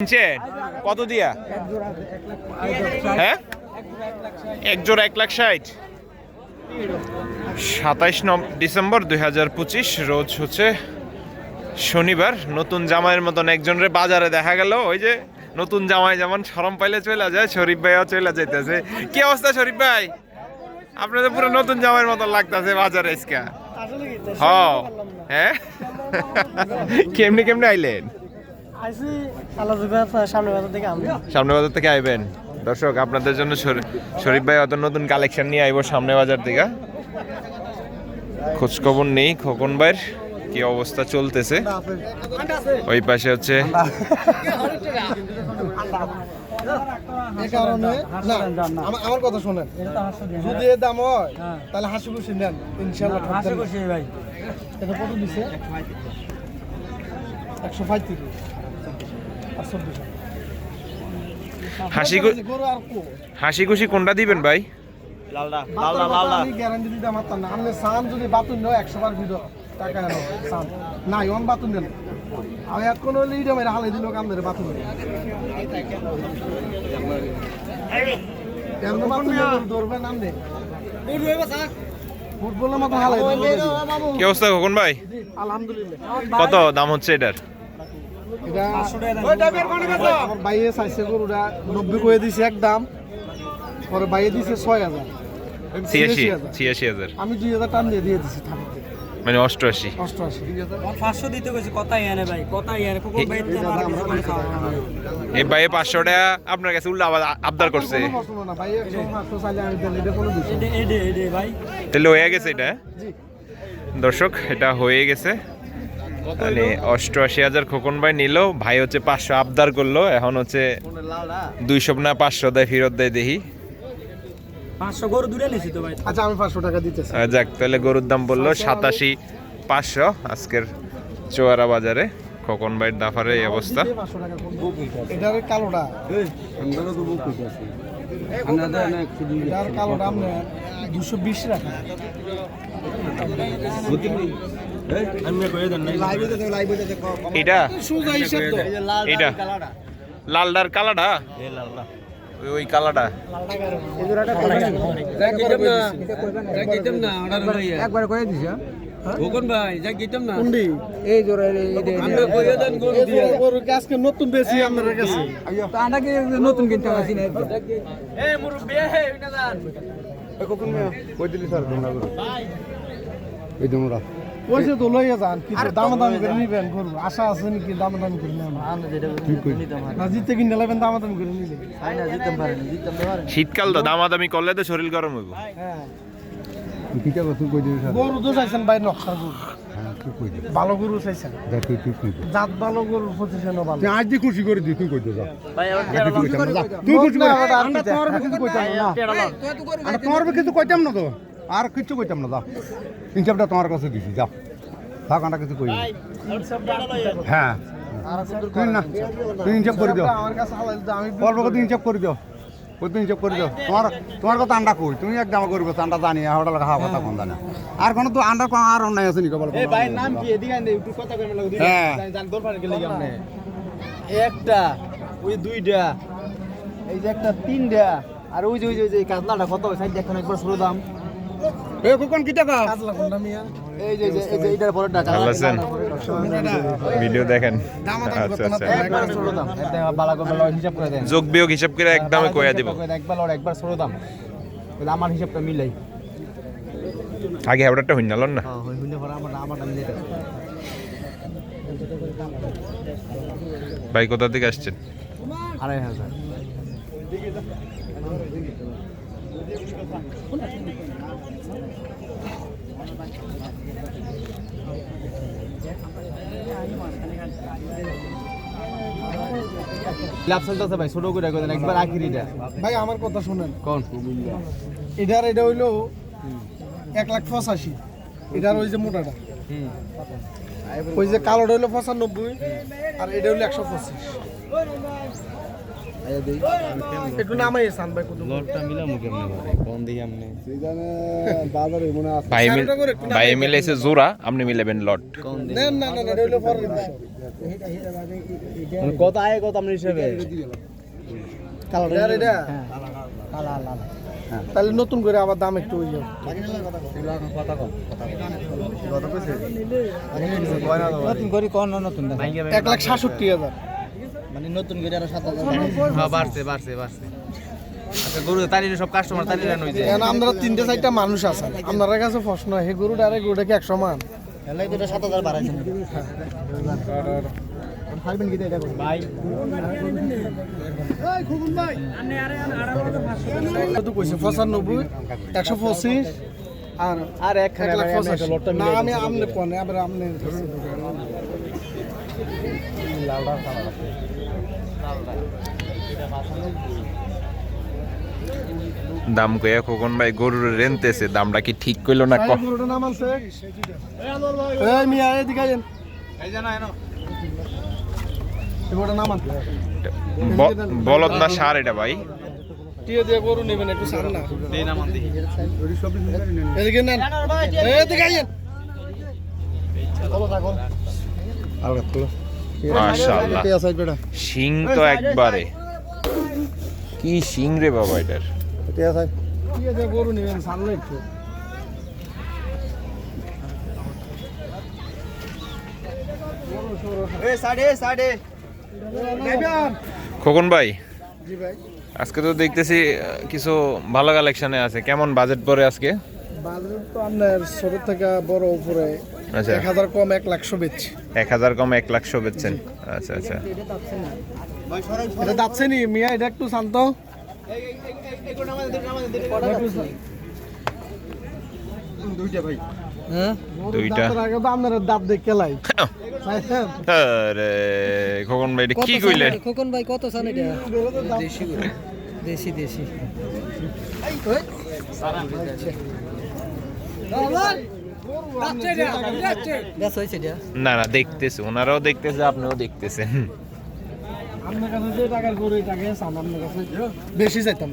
কিনছে? কত দিয়া? হ্যাঁ? এক জোড়া এক লাখ ষাট। সাতাইশ ডিসেম্বর দুই হাজার পঁচিশ রোজ হচ্ছে শনিবার। নতুন জামাইয়ের মতন একজনের বাজারে দেখা গেল। ওই যে নতুন জামাই যেমন সরম পাইলে চলে যায় শরীফ ভাইও চলে যাইতেছে। কি অবস্থা শরীফ ভাই? আপনাদের পুরো নতুন জামাইয়ের মতন লাগতেছে বাজারে ইসকা হ্যাঁ? কেমনে কেমনে আইলেন? সামনে বাজার থেকে আমি সামনে বাজার থেকে আইবেন। দর্শক আপনাদের জন্য শরী- শরীফ ভাই অত নতুন কালেকশন নিয়ে আইব সামনে বাজার থেকে। খোঁজখবর নেই খোকন ভাইয়ের কি অবস্থা চলতেছে? ওই পাশে হচ্ছে এই কারণে না আমা- আমার কথা শোনেন। যদি এর দাম হয় তাহলে হাসি খুশি নেন ইনশাল্লাহ ঠকবেন না। ভাই। এটা কত দিছে? একশো পঁয়ত্রিশ আর চব্বিশ হাসি হাসি খুশি কোনটা দিবেন ভাই? বাতার বাতা আমি গ্যারান্টি দিতে পারতাম না। আপনি সান যদি বাতুন নেও একশো বার ভিডিও টাকা এনো সান না ইন বাতুন নেন আমি এখন হলে ইডে মেরে হালাই দিল কাম ধরে বাতুন কেন বাতুন ধরবেন আপনি ফুটবলের মতো হালাই কি অবস্থা খোকন ভাই? আলহামদুলিল্লাহ। কত দাম হচ্ছে এটার? এটা আমার বাইয়ে চাইছে গরুটা নব্বই করে দিছে এক দাম পরে বাইয়ে দিছে ছয় হাজার। ছিয়াশি হাজার। আমি দুই হাজার টান দিয়ে দিয়ে দিছি মানে অষ্টআশি। অষ্টআশি। পাঁচশো দিতে গেছি কথাই আনে ভাই কথাই ভাই এই ভাইয়ে পাঁচশো টাকা আপনার কাছে উল্লা আবার আবদার করছে। ভাই ভাই। তাহলে হয়ে গেছে এটা? দর্শক এটা হয়ে গেছে। মানে অষ্টআশি হাজার খোকন ভাই নিল ভাই হচ্ছে পাঁচশো আবদার করল এখন হচ্ছে দুইশো না পাঁচশো দেয় ফেরত দেয় দেখি। পাঁচশো গরু দূরে নিছি তো ভাই। আচ্ছা টাকা যাক তাহলে গরুর দাম বলল সাতাশি পাঁচশো আজকের চোয়ারা বাজারে খোকন ভাইয়ের দাফারে এই অবস্থা। টাকা কালোটা। দুশো বিশ রাখা এটা? তো। এটা? লালডার কালাডা। ওই- ওই কালাডা। একবার কয়ে দিছি ভোকন ভাই যা গিতাম না? কুন্ডি? এই জোরে আমরা কইয়া দেন গরু দিয়ে গরু কি আজকে নতুন বেশি আপনার কাছে আন্ডা কি নতুন কিনতে না পয়সা তো লইয়া যান কিন্তু দাম দামি করে নিবেন গরু আশা আছে নাকি দাম দামি করে নেবেন? না জিতে কিনে নেবেন দাম দামি করে নিলে। শীতকাল তো দামাদামি করলে তো শরীর গরম হইব। হ্যাঁ। গরু তো চাইছেন ভাই নকশার গরু ভালো গরু চাইছেন। জাত ভালো গরু পজিশনও ভালো। আজ দিয়ে খুশি করে দিই তুই কইতে যা। তুই খুশি করে আমরা তোমার কইতাম না। আর তোমার কইতাম না তো। আর কিছু কইতাম না যা। ইনসাফটা তোমার কাছে দিছি যা। থাক আমরা কিছু কই। হ্যাঁ। তুই না তুই করে দিও। অল্প কথা করে দিও। ওই করে দিও। তোমার তোমার কথা আন্ডা কই? তুমি এক দাম করবে আন্ডা জানি হাওড়া লাগা হাওয়া কথা কোন জানা। আর কোনো তো আন্ডা কোন আর অন্যায় আছে নি কবল নাম কি? এদিকে একটু কথা হ্যাঁ। একটা ওই দুইটা এই যে একটা তিনটা আর ওই যে ওই যে ওই যে কাতলাটা কত? সাইড দেখুন একবার শুরু দাম। এ কি টাকা? এই যে এই যে ভিডিও দেখেন। আচ্ছা আচ্ছা। একবার শুরু দাম। একদম বালা করে লয় হিসাব করে দেন। যোগ বিয়োগ হিসাব করে একদমে কইয়া দিব। একবার লড় একবার শুরু দাম। তাহলে আমার হিসাবটা মিলাই। আগে না হ্যাঁ আমার ভাই কোথা থেকে আসছেন? আড়াই হাজার। লাভ চলতেছে ভাই ছোট করে করেন একবার আখিরিটা। ভাই আমার কথা শুনেন। কোন? এটার এটা হইল এক লাখ পঁচাশি। এটার ওই যে মোটাটা। ওই যে কালোটা হইল পঁচানব্বই আর এটা হইল একশো পঁচিশ। একটু নামাই সান ভাই কত বাজারে মনে আছে। ভাই মিল ভাই মিলাইছে জোড়া আপনি মিলাবেন লট না না না না রইল পরে কত আয় কত আমরা হিসাবে? কালার এটা? তাহলে নতুন করে আবার দাম একটু নতুন করে কোন নতুন এক লাখ সাতষট্টি হাজার। মানে নতুন করে আরও সাত হাজার বাড়ছে বাড়ছে বাড়ছে। আচ্ছা গরু সব কাস্টমার তারিরে নই যে। এখন আমরা তিনটে চারটা মানুষ আছে। আপনার কাছে প্রশ্ন হে গরুটা আরে গরুটা কি একশো মান? এলাই দুটো সাত হাজার বাড়াইছে ভাই। কত কইছে? পঁচানব্বই একশো পঁচিশ আর আর এক এক লাখ পঁচাশি। না আমি আমনে কোনে আবার আমনে দাম কইয়া খোকন ভাই গরুর রেনতেছে দামটা কি ঠিক কইলো না ক? ভাই, গরুটার নাম আছে এই মিয়া এদিকে আইন এই জানো এনো। এই নাম আছে বলদ না সার এটা ভাই? টিয়ে দিয়ে গরু নেবেন একটু সার না। দেই না মান দেখি এদিকে নেন। এদিকে আইন মাশাআল্লাহ কে শিং তো একবারে। কি শিং রে বাবা এটার? খোকন ভাই আজকে তো দেখতেছি কিছু ভালো কালেকশনে আছে। কেমন বাজেট পড়ে আজকে? বাজার তো আপনার ছোট থেকে বড় উপরে। আচ্ছা। এক হাজার কম এক লাখ বেচছি। এক হাজার কম এক লাখ শো বেচছেন। আচ্ছা আচ্ছা। এটা যাচ্ছে নি মিয়া এটা একটু শান্ত। হ্যাঁ? দুইটা। আগে তো আপনার দাঁত দেখে লাই আরে খোকন ভাই কি কইলেন? খোকন ভাই কত সান এটা? দেশি দেশি না না দেখতেছে। ওনারাও দেখতেছে আপনিও দেখতেছেন। আপনার কাছে যে টাকার গরু টাকা আপনার কাছে বেশি চাইতাম।